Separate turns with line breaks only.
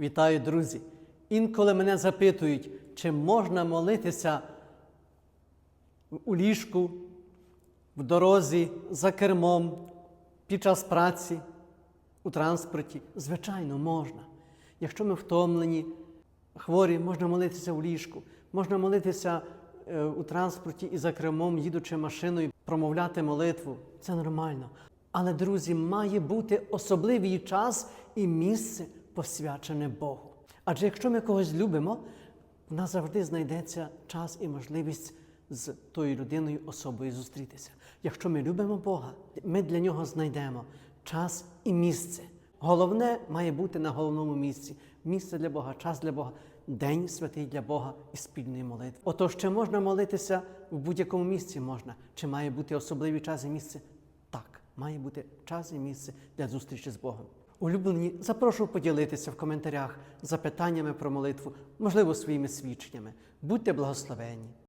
Вітаю, друзі! Інколи мене запитують, чи можна молитися у ліжку, в дорозі, за кермом, під час праці, у транспорті. Звичайно, можна. Якщо ми втомлені, хворі, можна молитися у ліжку, можна молитися е, у транспорті і за кермом, їдучи машиною, промовляти молитву. Це нормально. Але, друзі, має бути особливий час і місце посвячене Богу. Адже якщо ми когось любимо, в нас завжди знайдеться час і можливість з тою людиною особою зустрітися. Якщо ми любимо Бога, ми для нього знайдемо час і місце. Головне має бути на головному місці. Місце для Бога, час для Бога, день святий для Бога і спільної молитви. Отож, чи можна молитися в будь-якому місці можна? Чи має бути особливий час і місце? Так, має бути час і місце для зустрічі з Богом. Улюблені, запрошую поділитися в коментарях запитаннями про молитву, можливо, своїми свідченнями. Будьте благословені!